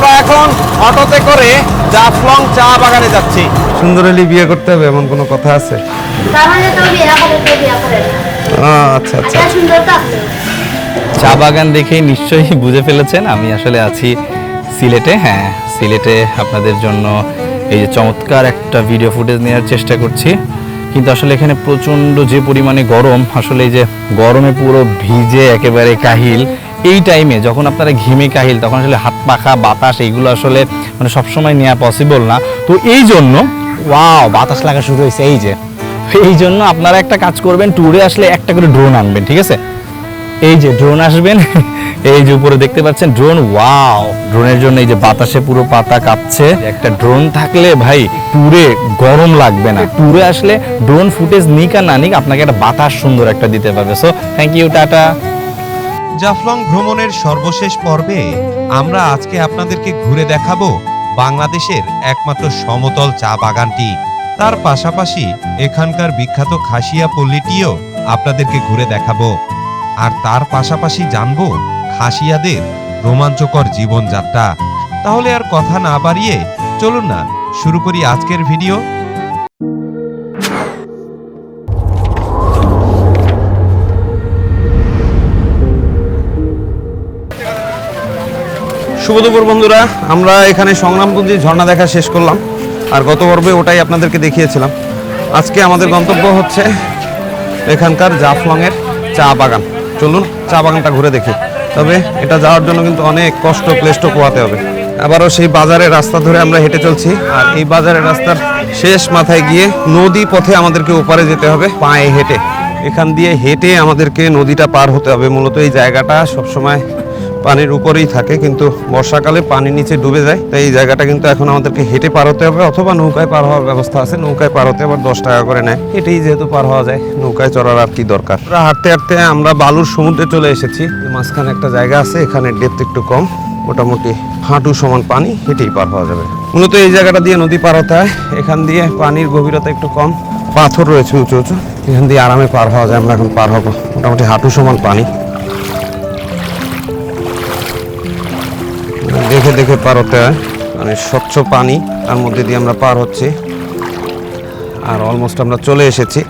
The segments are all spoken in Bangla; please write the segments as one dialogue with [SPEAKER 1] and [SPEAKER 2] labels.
[SPEAKER 1] আমরা এখন অটোতে করে জাফলং চা বাগানে যাচ্ছি। সুন্দর বিয়ে করতে হবে এমন কোনো কথা আছে?
[SPEAKER 2] তার তো বিয়ে করে তো বিয়ে করে না।
[SPEAKER 1] আচ্ছা আচ্ছা।
[SPEAKER 3] চা বাগান দেখেই নিশ্চয়ই বুঝে ফেলেছেন আমি আসলে আছি সিলেটে। হ্যাঁ সিলেটে আপনাদের জন্য এই যে চমৎকার একটা ভিডিও ফুটেজ নেওয়ার চেষ্টা করছি। কিন্তু আসলে এখানে প্রচণ্ড যে পরিমাণে গরম আসলে এই যে গরমে পুরো ভিজে একেবারে কাহিল। এই টাইমে যখন আপনারা ঘিমে কাহিল, তখন আসলে হাত পাখা, বাতাস, এইগুলো আসলে মানে সবসময় নেওয়া পসিবল না। তো এই জন্য ওয়াও বাতাস লাগা শুরু হয়েছে, এই যে। এই জন্য আপনারা একটা কাজ করবেন ট্যুরে আসলে একটা করে ড্রোন আনবেন, ঠিক আছে? এই যে ড্রোন আসবেন, এই যে উপরে দেখতে পাচ্ছেন ড্রোন ওয়াও ড্রোনের জন্য এই যে বাতাসে পুরো পাতা কাঁপছে। একটা ড্রোন থাকলে ভাই ট্যুরে গরম লাগবে না। ট্যুরে আসলে ড্রোন ফুটেজ নিক আর না নিক, আপনাকে একটা বাতাস সুন্দর একটা দিতে পারবে। So thank you tata.
[SPEAKER 4] Jaflong ভ্রমণের সর্বশেষ পর্বে আমরা আজকে আপনাদেরকে ঘুরে দেখাবো বাংলাদেশের একমাত্র সমতল চা বাগানটি। তার পাশাপাশি এখানকার বিখ্যাত খাসিয়া পল্লীটিও আপনাদেরকে ঘুরে দেখাবো। আর তার পাশাপাশি জানব খাসিয়াদের রোমাঞ্চকর জীবনযাত্রা। তাহলে আর কথা না বাড়িয়ে চলুন না, শুরু করি আজকের ভিডিও।
[SPEAKER 1] শুভ দুপুর, বন্ধুরা। আমরা এখানে সংগ্রামপুঞ্জি ঝর্ণা দেখা শেষ করলাম। আর গত পর্বে ওটাই আপনাদেরকে দেখিয়েছিলাম। আজকে আমাদের গন্তব্য হচ্ছে এখানকার জাফলংয়ের চা বাগান। চলুন চা বাগানটা ঘুরে দেখি। তবে এটা যাওয়ার জন্য কিন্তু অনেক কষ্ট, ক্লেষ্ট পোয়াতে হবে। আবারও সেই বাজারের রাস্তা ধরে আমরা হেঁটে চলছি। আর এই বাজারের রাস্তার শেষ মাথায় গিয়ে নদী পথে আমাদেরকে ওপারে যেতে হবে পায়ে হেঁটে। এখান দিয়ে হেঁটে আমাদেরকে নদীটা পার হতে হবে। মূলত এই জায়গাটা সবসময় পানির উপরেই থাকে, কিন্তু বর্ষাকালে পানি নিচে ডুবে যায়। তাই এই জায়গাটা কিন্তু এখন আমাদেরকে হেঁটে পার হতে হবে, অথবা নৌকায় পার হওয়ার ব্যবস্থা আছে। নৌকায় পার হতে আবার দশ টাকা করে নেয়। হেঁটেই যেহেতু পার হওয়া যায়, নৌকায় চড়ার আর কি দরকার। আমরা হাঁটতে হাঁটতে আমরা বালুর সমুদ্রে চলে এসেছি। মাঝখানে একটা জায়গা আছে, এখানে ডেপথ একটু কম। মোটামুটি হাঁটু সমান পানি, হেঁটেই পার হওয়া যাবে। মূলত এই জায়গাটা দিয়ে নদী পার হতে হয়। এখান দিয়ে পানির গভীরতা একটু কম। পাথর রয়েছে উঁচু উঁচু। এখান দিয়ে আরামে পার হওয়া যায়, আমরা এখন পার হব। মোটামুটি হাঁটু সমান পানি। দেখে পার হতে হয়। মানে স্বচ্ছ পানি, তার মধ্যে দিয়ে আমরা পার হচ্ছি। আর অলমোস্ট আমরা চলে এসেছি।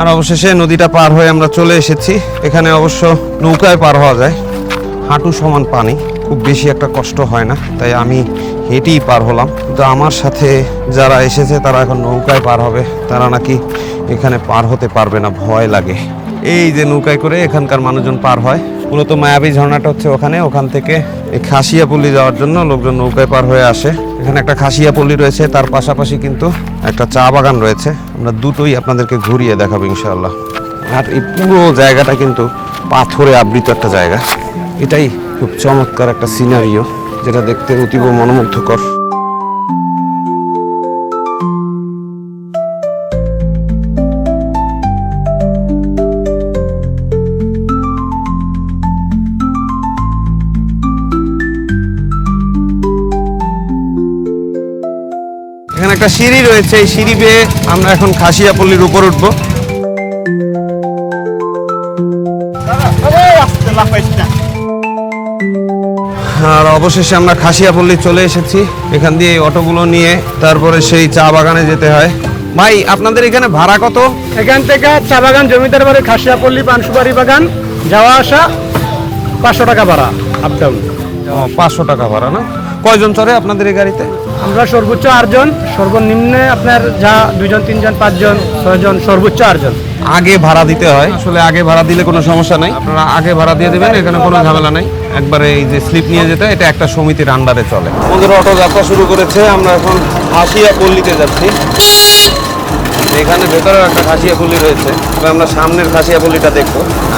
[SPEAKER 1] আর অবশেষে নদীটা পার হয়ে আমরা চলে এসেছি। এখানে অবশ্য নৌকায় পার হওয়া যায়। হাঁটু সমান পানি। খুব বেশি একটা কষ্ট হয় না, তাই আমি হেঁটেই পার হলাম। কিন্তু আমার সাথে যারা এসেছে, তারা এখন নৌকায় পার হবে। তারা নাকি এখানে পার হতে পারবে না, ভয় লাগে। এই যে নৌকায় করে এখানকার মানুষজন পার হয়। মূলত মায়াবী ঝর্ণাটা হচ্ছে ওখানে। ওখান থেকে এই খাসিয়াপল্লি যাওয়ার জন্য লোকজন নৌকায় পার হয়ে আসে। এখানে একটা খাসিয়াপল্লি রয়েছে, তার পাশাপাশি কিন্তু একটা চা বাগান রয়েছে। আমরা দুটোই আপনাদেরকে ঘুরিয়ে দেখাবো ইনশাআল্লাহ। আর এই পুরো জায়গাটা কিন্তু পাথরে আবৃত একটা জায়গা। এটাই খুব চমৎকার একটা সিনারিও যেটা দেখতে অতীব মনোমুগ্ধকর। এখানে একটা সিঁড়ি রয়েছে, এই সিঁড়ি বেয়ে আমরা এখন খাসিয়াপল্লির উপর উঠবো। আর অবশেষে আমরা খাসিয়াপল্লি চলে এসেছি। এখান দিয়ে এই অটোগুলো নিয়ে তারপরে সেই চা বাগানে যেতে হয়। ভাই আপনাদের এখানে ভাড়া কত?
[SPEAKER 5] এখান থেকে চা বাগান জমিদার বাড়ি খাসিয়াপল্লী পানসুপারি বাগান যাওয়া আসা পাঁচশো টাকা ভাড়া আপ ডাউন
[SPEAKER 1] পাঁচশো টাকা ভাড়া না? কয়জন চড়ে আপনাদের এই গাড়িতে?
[SPEAKER 5] আমরা সর্বোচ্চ আটজন সর্বনিম্নে আপনার যা দুইজন তিনজন পাঁচজন ছয়জন সর্বোচ্চ আটজন।
[SPEAKER 1] আগে ভাড়া দিতে হয়। আসলে আগে ভাড়া দিলে কোনো সমস্যা নাই। আপনারা আগে ভাড়া দিয়ে দেবেন, এখানে কোনো ঝামেলা নাই। একবারে এই যে স্লিপ নিয়ে যেতে এটা একটা সমিতির আন্ডারে চলে। আমাদের অটো যাত্রা শুরু করেছে, আমরা এখন হাসিয়া পল্লীতে যাচ্ছি। এখানে ভেতরেও একটা খাসিয়া পল্লী রয়েছে। তবে আমরা সামনের খাসিয়া পল্লীটা দেখব।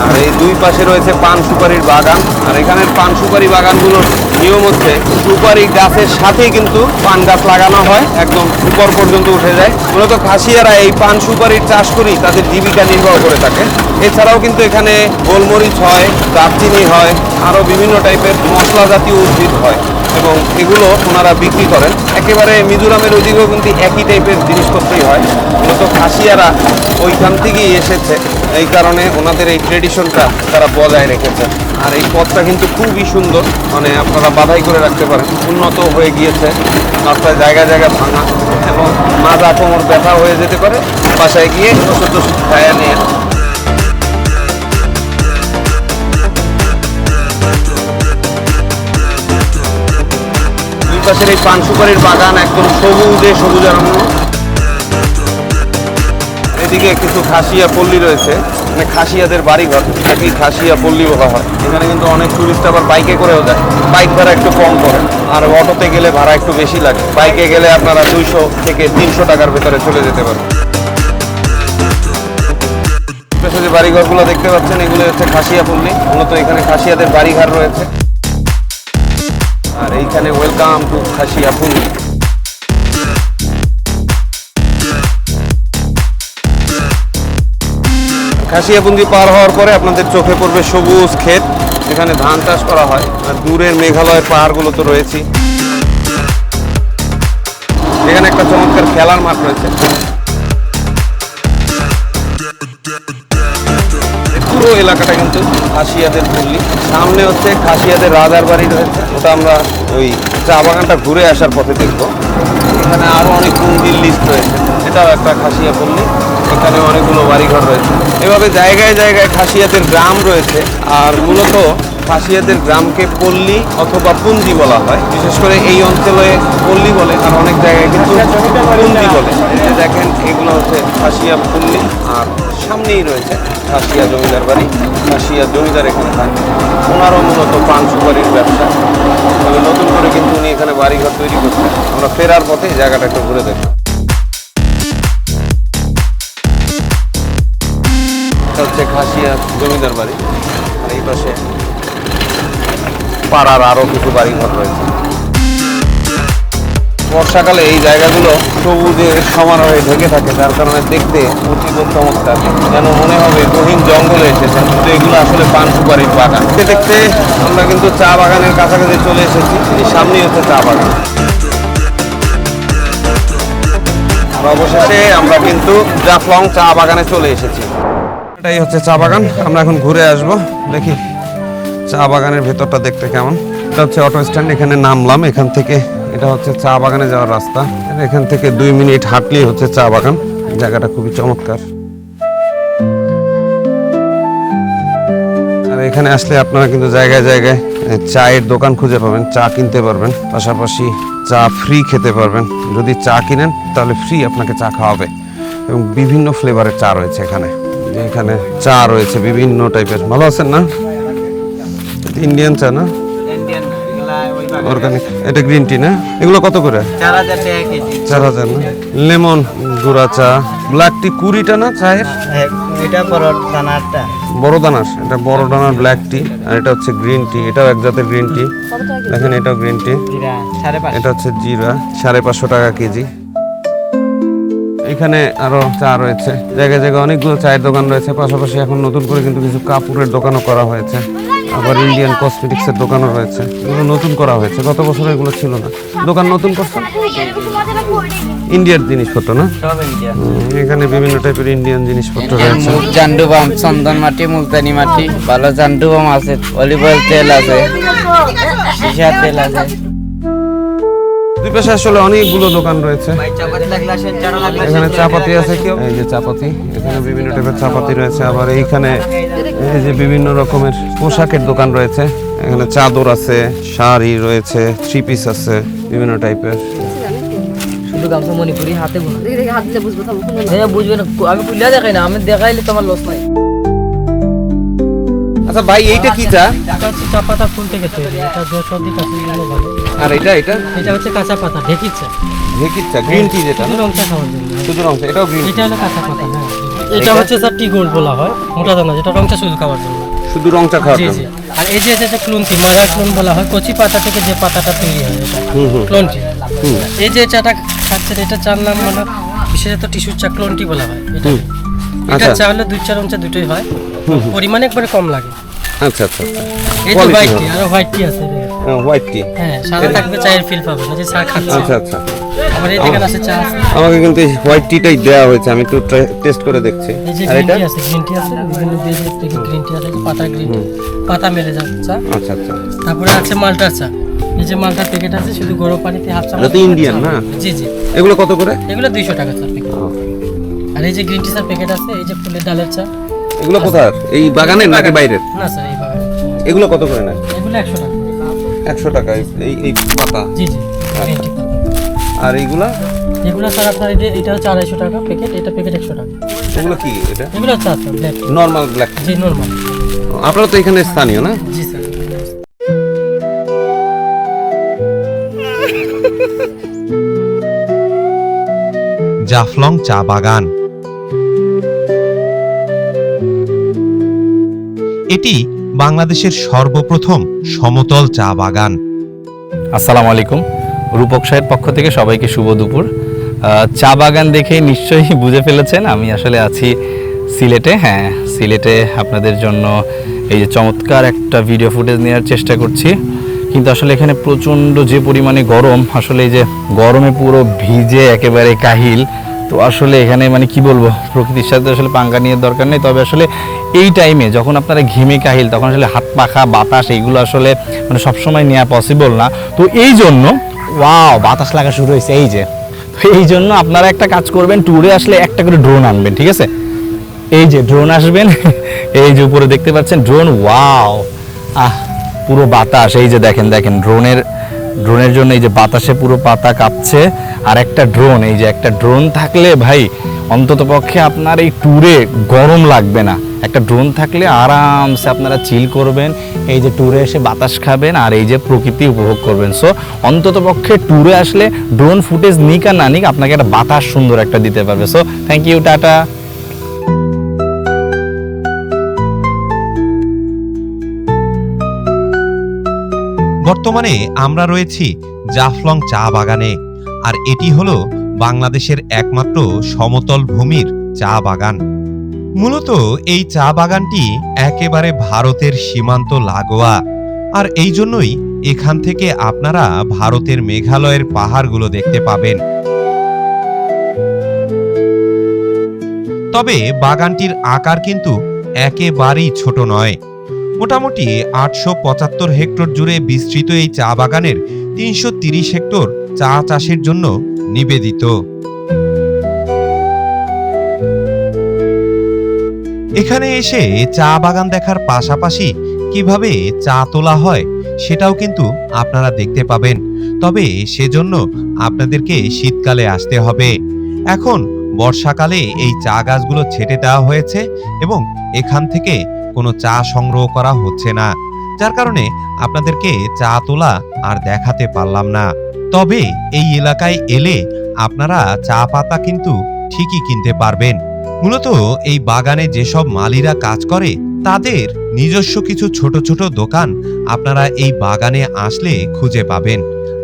[SPEAKER 1] আর এই দুই পাশে রয়েছে পান সুপারির বাগান। আর এখানের পান সুপারি বাগানগুলোর নিয়ম হচ্ছে, সুপারি গাছের সাথেই কিন্তু পান গাছ লাগানো হয়, একদম উপর পর্যন্ত উঠে যায়। মূলত খাসিয়ারা এই পান সুপারির চাষ করেই তাদের জীবিকা নির্বাহ করে থাকে। এছাড়াও কিন্তু এখানে গোলমরিচ হয়, দারচিনি হয়, আরও বিভিন্ন টাইপের মশলা জাতীয় উদ্ভিদ হয়। এবং এগুলো ওনারা বিক্রি করেন। একেবারে মিজোরামের ওইদিকেও কিন্তু একই টাইপের জিনিসপত্রই হয়। মূলত খাসিয়ারা ওইখান থেকেই এসেছে। এই কারণে ওনাদের এই ট্রেডিশনটা তারা বজায় রেখেছে। আর এই পথটা কিন্তু খুবই সুন্দর। মানে আপনারা বাধাই করে রাখতে পারেন। উন্নত হয়ে গিয়েছে। রাস্তায় জায়গায় জায়গায় ভাঙা এবং মাজা কোমর ব্যথা হয়ে যেতে পারে। বাসায় গিয়ে ওষুধ ওষুধ খায়া নিয়ে পাশের এই পান সুপারির বাগান একদম সবুজে সবুজারণ্য। এদিকে কিছু খাসিয়া পল্লী রয়েছে মানে খাসিয়াদের বাড়িঘর এটাকেই খাসিয়া পল্লী বলা হয়। এখানে কিন্তু অনেক টুরিস্ট আবার বাইকে করেও যায়। বাইক ভাড়া একটু কম করে আর অটোতে গেলে ভাড়া একটু বেশি লাগে। বাইকে গেলে আপনারা দুইশো থেকে তিনশো টাকার ভেতরে চলে যেতে পারেন যে বাড়িঘরগুলো দেখতে পাচ্ছেন, এগুলো হচ্ছে খাসিয়া পল্লী। মূলত এখানে খাসিয়াদের বাড়িঘর রয়েছে। আর এইখানে ওয়েলকাম টু খাসিয়া পল্লী খাসিয়াপুঞ্জি পার হওয়ার পরে আপনাদের চোখে পড়বে সবুজ ক্ষেত এখানে ধান চাষ করা হয়। আর দূরের মেঘালয়ের পাহাড়গুলো তো রয়েছেই। এখানে একটা চমৎকার খেলার মাঠ রয়েছে। পুরো এলাকাটা কিন্তু খাসিয়াদের পল্লী। সামনে হচ্ছে খাসিয়াদের রাজার বাড়ি রয়েছে। ওটা আমরা ওই চা বাগানটা ঘুরে আসার পথে দেখব। এখানে আরও অনেক মন্দির লিস্ট রয়েছে। এটাও একটা খাসিয়া পল্লী। এখানে অনেকগুলো বাড়িঘর রয়েছে। এভাবে জায়গায় জায়গায় খাসিয়াদের গ্রাম রয়েছে। আর মূলত খাসিয়াদের গ্রামকে পল্লী অথবা পুঞ্জি বলা হয়। বিশেষ করে এই অঞ্চলে পল্লী বলে আর অনেক জায়গায় কিন্তু পুঞ্জি বলে। দেখেন, এগুলো হচ্ছে খাসিয়া পল্লী, আর সামনেই রয়েছে খাসিয়া জমিদার বাড়ি। খাসিয়া জমিদার এখানে থাকে ওনারও মূলত পান সুপারির ব্যবসা। তবে নতুন করে কিন্তু উনি এখানে বাড়িঘর তৈরি করছেন। আমরা ফেরার পথে জায়গাটা একটু ঘুরে দেখব। হচ্ছে খাসিয়া জমিদার বাড়ি। আর এই পাশে পাড়ার আরও কিছু বাড়িঘর রয়েছে। বর্ষাকালে এই জায়গাগুলো সবুজে সমারোহে ঢেকে থাকে, যার কারণে দেখতে অতীব চমৎকার। যেন মনে হবে গহীন জঙ্গলে এসেছে, কিন্তু এগুলো আসলে পান সুপারির বাগান। দেখতে দেখতে আমরা কিন্তু চা বাগানের কাছাকাছি চলে এসেছি এই সামনেই হচ্ছে চা বাগান। অবশেষে আমরা কিন্তু জাফলং চা বাগানে চলে এসেছি। এটাই হচ্ছে চা বাগান, আমরা এখন ঘুরে আসব, দেখি চা বাগানের ভেতরটা দেখতে কেমন? এটা হচ্ছে অটো স্ট্যান্ড এখানে নামলাম, এখান থেকে এটা হচ্ছে চা বাগানে যাওয়ার রাস্তা। এখান থেকে দুই মিনিট হাঁটলেই হচ্ছে চা বাগান। জায়গাটা খুবই চমৎকার। আর এখানে আসলে আপনারা কিন্তু জায়গায় জায়গায় চায়ের দোকান খুঁজে পাবেন, চা কিনতে পারবেন। পাশাপাশি চা ফ্রি খেতে পারবেন। যদি চা কিনেন, তাহলে ফ্রি আপনাকে চা খাওয়াবে। এবং বিভিন্ন ফ্লেভারের চা রয়েছে এখানে। এখানে চা রয়েছে, বিভিন্ন টাইপের ভালো আছেন না? ইন্ডিয়ান চা না? অর্গানিক এটা গ্রিন টি না? এগুলো কত করে?
[SPEAKER 6] চার হাজার
[SPEAKER 1] না? লেমন গুঁড়া চা। ব্ল্যাক টি কুড়িটা না চায়ের?
[SPEAKER 6] হ্যাঁ, এটা
[SPEAKER 1] বড় দানার এটা বড় দানার ব্ল্যাক টি আর এটা হচ্ছে গ্রিন টি এটাও এক জাতের গ্রিন টি দেখেন এটাও গ্রিন টি এটা হচ্ছে জিরা সাড়ে পাঁচশো টাকা কেজি। এখানে আরও চা রয়েছে। জায়গায় জায়গায় অনেকগুলো চায়ের দোকান রয়েছে পাশাপাশি এখন নতুন করে কিন্তু কিছু কাপড়ের দোকানও করা হয়েছে। আবার ইন্ডিয়ান কসমেটিক্সের দোকানও রয়েছে। এগুলো নতুন করা হয়েছে। গত বছর এগুলো ছিল না। দোকান নতুন করছে? ইন্ডিয়ার জিনিসপত্র না? এখানে বিভিন্ন টাইপের ইন্ডিয়ান জিনিসপত্র রয়েছে।
[SPEAKER 6] জান্ডু বাম চন্দন মাটি মুলতানি মাটি ভালো জান্ডু বাম আছে অলিভ অয়েল তেল আছে সরিষার তেল আছে।
[SPEAKER 1] দুই পাশে আসলে অনেকগুলো দোকান রয়েছে। এখানে চাপাতি আছে কেউ? এই যে চাপাতি এখানে বিভিন্ন টাইপের চাপাতি রয়েছে। আবার এইখানে এই যে বিভিন্ন রকমের পোশাকের দোকান রয়েছে। এখানে চাদর আছে শাড়ি রয়েছে থ্রি পিস আছে বিভিন্ন টাইপের।
[SPEAKER 7] শুধু গামছা মণিপুরি হাতে বোনা।
[SPEAKER 2] দেখে দেখে হাত দিলে বুঝব থামো কোনো না।
[SPEAKER 7] হ্যাঁ বুঝবে না। আমি পুলিয়া দেখাই না আমি দেখাইলে তোমার লস নাই।
[SPEAKER 1] আচ্ছা ভাই এইটা কি চা?
[SPEAKER 8] এটা হচ্ছে চা পাতা ফুল থেকে তৈরি এটা যে সর্দি কাশি জন্য ভালো।
[SPEAKER 1] আর এটা এটা?
[SPEAKER 8] এটা হচ্ছে কাঁচা পাতা ঢেকির চা।
[SPEAKER 1] ঢেকির চা গ্রিন টি যেটা
[SPEAKER 8] শুধু
[SPEAKER 1] না?
[SPEAKER 8] রং চা খাওয়ার জন্য।
[SPEAKER 1] শুধু রং চা, এটাও গ্রিন
[SPEAKER 8] এটা হলো কাঁচা পাতা হ্যাঁ। এটা? হচ্ছে স্যার টি গোল্ড বলা হয় মোটা দানা যেটা রং চা শুধু খাওয়ার জন্য।
[SPEAKER 1] শুধু রং চা খাওয়ার জন্য?
[SPEAKER 8] আর এই যে যেটা ক্লুন্তি ময়রা ক্লুন বলা হয় কচি পাতা থেকে যে পাতাটা তৈরি হয় এটা ক্লন্টি এই যে চাটা খাচ্ছেন এটা চার নাম মানে বিশেষত টিস্যুর চা ক্লন্টি বলা হয় এটা। এটা
[SPEAKER 1] আচ্ছা।
[SPEAKER 8] চা হলে দুই চা রং চা দুটোই হয়। পরিমাণে একবারে কম লাগে।
[SPEAKER 1] আচ্ছা আচ্ছা আচ্ছা।
[SPEAKER 8] এই যে হোয়াইট টি আর হোয়াইট টি আছে।
[SPEAKER 1] হোয়াইট টি
[SPEAKER 8] হ্যাঁ সাদা থাকবে চায়ের ফিল পাবে না যে চা খাচ্ছে।
[SPEAKER 1] আচ্ছা আচ্ছা।
[SPEAKER 8] আবার এই দেখেন আছে চা।
[SPEAKER 1] আমাকে কিন্তু হোয়াইট টিটাই দেওয়া হয়েছে আমি একটু টেস্ট করে দেখছি। আর এটা?
[SPEAKER 8] আছে গ্রিন টি আছে বিভিন্ন দেশের থেকে গ্রিন টি আছে পাতা গ্রিন টি পাতা মেরে যাচ্ছে চা।
[SPEAKER 1] আচ্ছা আচ্ছা।
[SPEAKER 8] তারপরে আছে মালটার চা। এই যে মালটার প্যাকেট আছে শুধু গরম পানিতে হাফ চামচ
[SPEAKER 1] এটা ইন্ডিয়ান না?
[SPEAKER 8] জি জি।
[SPEAKER 1] এগুলো কত করে?
[SPEAKER 8] এগুলো দুইশো টাকা স্যার প্যাকেট আর এই যে গ্রিন টি স্যার প্যাকেট আছে এই যে ফুলের ডালের চা।
[SPEAKER 1] এগুলো কোথায়? এই বাগানের নাকি বাইরের?
[SPEAKER 8] না স্যার এই বাগানে।
[SPEAKER 1] এগুলো কত করে নেয়?
[SPEAKER 8] এগুলো একশো টাকা
[SPEAKER 1] একশো টাকা এই- এই এই পাতা?
[SPEAKER 8] জি জি।
[SPEAKER 1] আর এইগুলা?
[SPEAKER 8] এগুলো স্যার আপনার এই যে এটা হচ্ছে আড়াইশো টাকা প্যাকেট এটা প্যাকেট একশো টাকা।
[SPEAKER 1] ওগুলো কি এটা?
[SPEAKER 8] এগুলো চা স্যার ব্ল্যাক
[SPEAKER 1] নর্মাল ব্ল্যাক
[SPEAKER 8] জি নর্মাল
[SPEAKER 1] আপনারা তো এখানে স্থানীয় না?
[SPEAKER 8] জি স্যার।
[SPEAKER 4] জাফলং চা বাগান। এটি বাংলাদেশের সর্বপ্রথম সমতল চা বাগান।
[SPEAKER 3] আসসালামু আলাইকুম। রূপক সাহের পক্ষ থেকে সবাইকে শুভ দুপুর। চা বাগান দেখে নিশ্চয়ই বুঝে ফেলেছেন, আমি আসলে আছি সিলেটে। হ্যাঁ সিলেটে আপনাদের জন্য এই যে চমৎকার একটা ভিডিও ফুটেজ নেওয়ার চেষ্টা করছি। কিন্তু আসলে এখানে প্রচণ্ড যে পরিমাণে গরম, আসলে এই যে গরমে পুরো ভিজে একেবারে কাহিল। তো আসলে এখানে মানে কি বলব, প্রকৃতির সাথে আসলে পাঙ্গা নিয়ে দরকার নেই। তবে আসলে এই টাইমে যখন আপনারা ঘেমে কাহিল, তখন আসলে হাত পাখা, বাতাস, এইগুলো আসলে মানে সবসময় নেওয়া পসিবল না। তো এই জন্য ওয়াও বাতাস লাগা শুরু হয়েছে, এই যে। তো এই জন্য আপনারা একটা কাজ করবেন ট্যুরে আসলে একটা করে ড্রোন আনবেন, ঠিক আছে? এই যে ড্রোন আসবেন, এই যে উপরে দেখতে পাচ্ছেন ড্রোন ওয়াও আহ, পুরো বাতাস, এই যে দেখেন দেখেন ড্রোনের ড্রোনের জন্য এই যে বাতাসে পুরো পাতা কাঁপছে। আর একটা ড্রোন এই যে একটা ড্রোন থাকলে ভাই, অন্তত পক্ষে আপনার এই ট্যুরে গরম লাগবে না। একটা ড্রোন থাকলে আরামসে আপনারা চিল করবেন, এই যে ট্যুরে এসে বাতাস খাবেন আর এই যে প্রকৃতি উপভোগ করবেন। সো অন্তত পক্ষে ট্যুরে আসলে ড্রোন ফুটেজ নিক আর না নিক, আপনাকে একটা বাতাস সুন্দর একটা দিতে পারবে। So thank you tata.
[SPEAKER 4] বর্তমানে আমরা রয়েছি জাফলং চা বাগানে। আর এটি হলো বাংলাদেশের একমাত্র সমতল ভূমির চা বাগান। মূলত এই চা বাগানটি একেবারে ভারতের সীমান্ত লাগোয়া। আর এই জন্যই এখান থেকে আপনারা ভারতের মেঘালয়ের পাহাড়গুলো দেখতে পাবেন। তবে বাগানটির আকার কিন্তু একেবারেই ছোট নয়। মোটামুটি আটশো পঁচাত্তর হেক্টর জুড়ে বিস্তৃত এই চা বাগানের তিনশো হেক্টর চা চাষের জন্য নিবেদিত। এখানে এসে চা বাগান দেখার পাশাপাশি কীভাবে চা তোলা হয় সেটাও কিন্তু আপনারা দেখতে পাবেন। তবে সেজন্য আপনাদেরকে শীতকালে আসতে হবে। এখন বর্ষাকালে এই চা গাছগুলো ছেটে দেওয়া হয়েছে এবং এখান থেকে কোনো চা সংগ্রহ করা হচ্ছে না। যার কারণে আপনাদেরকে চা তোলা আর দেখাতে পারলাম না। তবে এই এলাকায় এলে আপনারা চা পাতা কিন্তু ঠিকই কিনতে পারবেন। মূলত এই বাগানে যেসব মালিরা কাজ করে, তাদের নিজস্ব কিছু ছোট ছোট দোকান আপনারা এই বাগানে আসলে খুঁজে পাবেন।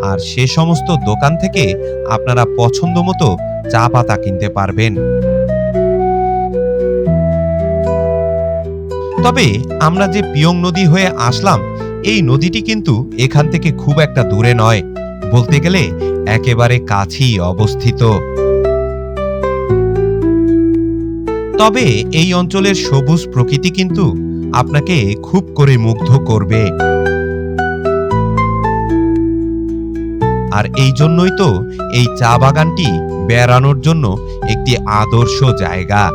[SPEAKER 4] আর সে সমস্ত দোকান থেকে আপনারা পছন্দ মতো চা পাতা কিনতে পারবেন। তবে আমরা যে পিয়ং নদী হয়ে আসলাম, এই নদীটি কিন্তু এখান থেকে খুব একটা দূরে নয়। বলতে গেলে একেবারে কাছেই অবস্থিত। তবে এই অঞ্চলের সবুজ প্রকৃতি কিন্তু আপনাকে খুব করে মুগ্ধ করবে। আর এই জন্যই তো এই চা বাগানটি বেড়ানোর জন্য একটি আদর্শ জায়গা।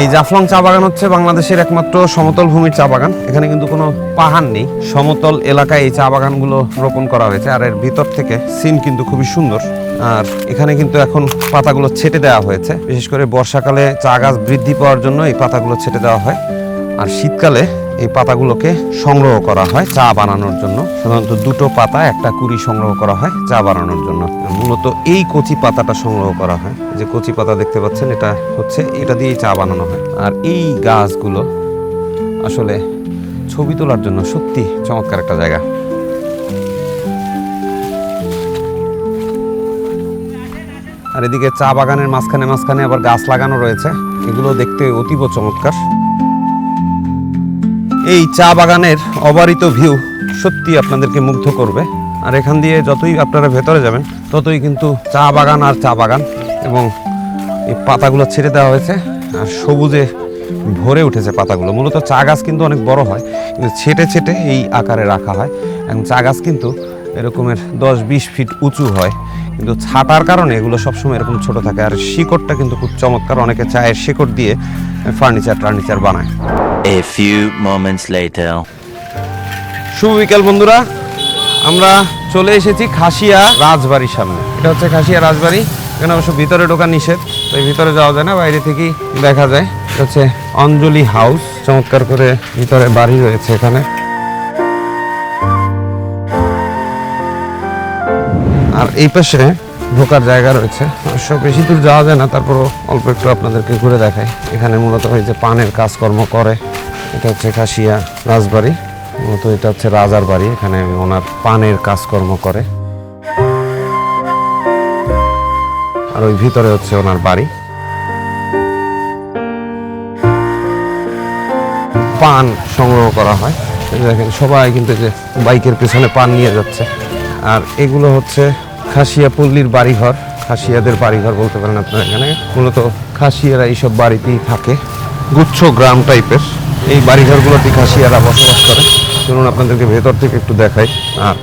[SPEAKER 1] এই জাফলং চা বাগান হচ্ছে বাংলাদেশের একমাত্র সমতল ভূমির চা বাগান। এখানে কিন্তু কোনো পাহাড় নেই। সমতল এলাকায় এই চা বাগানগুলো রোপণ করা হয়েছে। আর এর ভিতর থেকে সিন কিন্তু খুবই সুন্দর। আর এখানে কিন্তু এখন পাতাগুলো ছেটে দেওয়া হয়েছে। বিশেষ করে বর্ষাকালে চা গাছ বৃদ্ধি পাওয়ার জন্য এই পাতাগুলো ছেটে দেওয়া হয়। আর শীতকালে এই পাতাগুলোকে সংগ্রহ করা হয় চা বানানোর জন্য। সাধারণত দুটো পাতা, একটা কুড়ি সংগ্রহ করা হয় চা বানানোর জন্য। মূলত এই কচি পাতাটা সংগ্রহ করা হয়। যে কচি পাতা দেখতে পাচ্ছেন, এটা হচ্ছে, এটা দিয়ে চা বানানো হয়। আর এই গাছগুলো আসলে ছবি তোলার জন্য সত্যি চমৎকার একটা জায়গা। আর এদিকে চা বাগানের মাঝখানে মাঝখানে আবার গাছ লাগানো রয়েছে। এগুলো দেখতে অতীব চমৎকার। এই চা বাগানের অবারিত ভিউ সত্যি আপনাদেরকে মুগ্ধ করবে। আর এখান দিয়ে যতই আপনারা ভেতরে যাবেন, ততই কিন্তু চা বাগান আর চা বাগান এবং এই পাতাগুলো ছেড়ে দেওয়া হয়েছে আর সবুজে ভরে উঠেছে পাতাগুলো। মূলত চা গাছ কিন্তু অনেক বড় হয়, কিন্তু ছেটে ছেটে এই আকারে রাখা হয়। এবং চা গাছ কিন্তু এরকমের দশ বিশ ফিট উঁচু হয়, কিন্তু ছাটার কারণে এগুলো সবসময় এরকম ছোট থাকে। আর শিকড়টা কিন্তু খুব চমৎকার, অনেকে চায়ের শিকড় দিয়ে ফার্নিচার, টার্নিচার বানায়।
[SPEAKER 9] A few moments later.
[SPEAKER 1] শুভ বিকাল, বন্ধুরা। আমরা চলে এসেছি খাসিয়া রাজবাড়ির সামনে। এটা হচ্ছে খাসিয়া রাজবাড়ি। এখানে অবশ্য ভিতরে ঢোকা নিষেধ, তাই ভিতরে যাওয়া যায় না, বাইরে থেকেই দেখা যায়। এটা হচ্ছে অঞ্জলি হাউস। চমৎকার করে ভিতরে বাড়ি রয়েছে এখানে। আর এই পাশে ঢোকার জায়গা রয়েছে। অবশ্য বেশি দূর যাওয়া যায় না, তারপরও অল্প একটু আপনাদেরকে ঘুরে দেখাই। এখানে মূলত ওই যে পানের কাজকর্ম করে। এটা হচ্ছে খাসিয়া রাজবাড়ি। মূলত এটা হচ্ছে রাজার বাড়ি, এখানে ওনার পানের কাজকর্ম করে। আর ওই ভিতরে হচ্ছে ওনার বাড়ি। পান সংগ্রহ করা হয়। দেখেন, সবাই কিন্তু যে বাইকের পেছনে পান নিয়ে যাচ্ছে। আর এগুলো হচ্ছে খাসিয়া পল্লীর বাড়িঘর। খাসিয়াদের বাড়িঘর বলতে পারেন আপনারা এখানে। মূলত খাসিয়ারা এইসব বাড়িতেই থাকে। গুচ্ছ গ্রাম টাইপের এই বাড়িঘরগুলোতে খাসিয়ারা বসবাস করে। চলুন আপনাদেরকে ভেতর থেকে একটু দেখাই।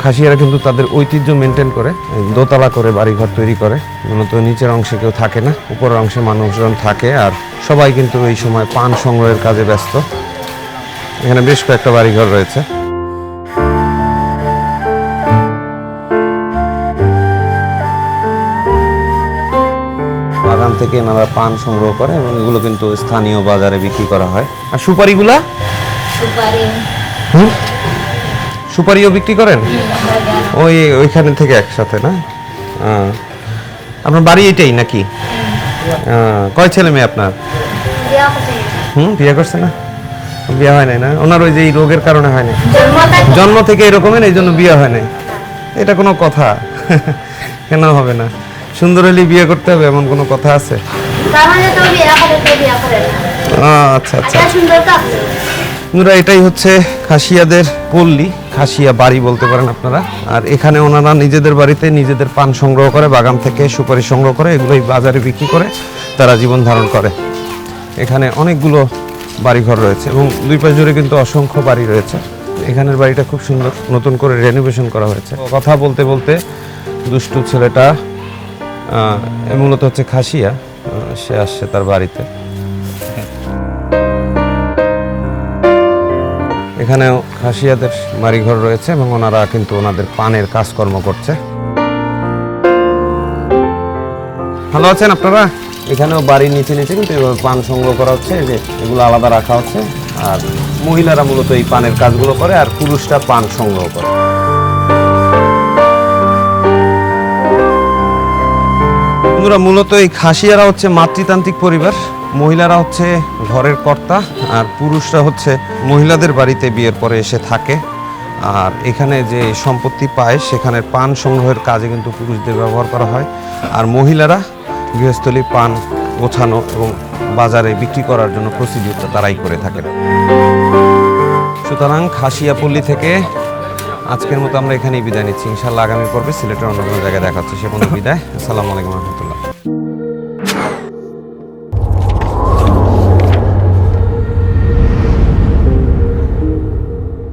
[SPEAKER 1] খাসিয়ারা কিন্তু তাদের ঐতিহ্য মেনটেন করে, দোতলা করে বাড়িঘর তৈরি করে। মূলত নিচের অংশে কেউ থাকে না, উপরের অংশে মানুষজন থাকে। আর সবাই কিন্তু এই সময় পান সংগ্রহের কাজে ব্যস্ত। এখানে বেশ কয়েকটা বাড়িঘর রয়েছে। থেকে এনারা পান সংগ্রহ করে এবং এগুলো কিন্তু স্থানীয় বাজারে বিক্রি করা হয়। আর সুপারিগুলা? সুপারিও বিক্রি করেন? ওই ওইখানে থেকে একসাথে না? আপনার বাড়ি এটাই নাকি? কয় ছেলে মেয়ে আপনার? হুম বিয়ে করছে না? বিয়ে হয় নাই না? ওনার ওই যে এই রোগের কারণে হয়
[SPEAKER 2] থেকে
[SPEAKER 1] জন্ম থেকে এরকমের এই জন্য বিয়ে হয় নাই? এটা কোনো কথা? কেন হবে না? সুন্দর হলে বিয়ে করতে হবে এমন কোনো কথা আছে?
[SPEAKER 2] মানে
[SPEAKER 1] আচ্ছা আচ্ছা। বন্ধুরা এটাই হচ্ছে খাসিয়াদের পল্লী খাসিয়া বাড়ি বলতে পারেন আপনারা। আর এখানে ওনারা নিজেদের বাড়িতে নিজেদের পান সংগ্রহ করে বাগান থেকে সুপারি সংগ্রহ করে এগুলোই বাজারে বিক্রি করে তারা জীবন ধারণ করে। এখানে অনেকগুলো বাড়িঘর রয়েছে এবং দুই পাশ জুড়ে কিন্তু অসংখ্য বাড়ি রয়েছে। এখানের বাড়িটা খুব সুন্দর নতুন করে রেনোভেশন করা হয়েছে। কথা বলতে বলতে দুষ্টু ছেলেটা মূলত হচ্ছে খাসিয়া। সে আসছে তার বাড়িতে। এখানেও খাসিয়াদের বাড়িঘর রয়েছে এবং ওনারা কিন্তু ওনাদের পানের কাজকর্ম করছে। ভালো আছেন আপনারা? এখানেও বাড়ির নিচে নিচে কিন্তু এভাবে পান সংগ্রহ করা হচ্ছে যে এগুলো আলাদা রাখা হচ্ছে। আর মহিলারা মূলত এই পানের কাজগুলো করে আর পুরুষরা পান সংগ্রহ করে। বন্ধুরা, মূলত এই খাসিয়ারা হচ্ছে মাতৃতান্ত্রিক পরিবার। মহিলারা হচ্ছে ঘরের কর্তা আর পুরুষরা হচ্ছে মহিলাদের বাড়িতে বিয়ের পরে এসে থাকে। আর এখানে যে সম্পত্তি পায়, সেখানে পান সংগ্রহের কাজে কিন্তু পুরুষদের ব্যবহার করা হয়। আর মহিলারা গৃহস্থলী পান গোছানো এবং বাজারে বিক্রি করার জন্য প্রসিডিউরটা তারাই করে থাকেন। সুতরাং খাসিয়াপল্লী থেকে আজকের মতো আমরা এখানেই বিদায় নিচ্ছি। ইনশাল্লাহ আগামী পর্বে সিলেটের অন্য কোনো জায়গায় দেখা হচ্ছে। সে পর্যন্ত বিদায়। আসসালামু আলাইকুম রহমতুল্লাহ।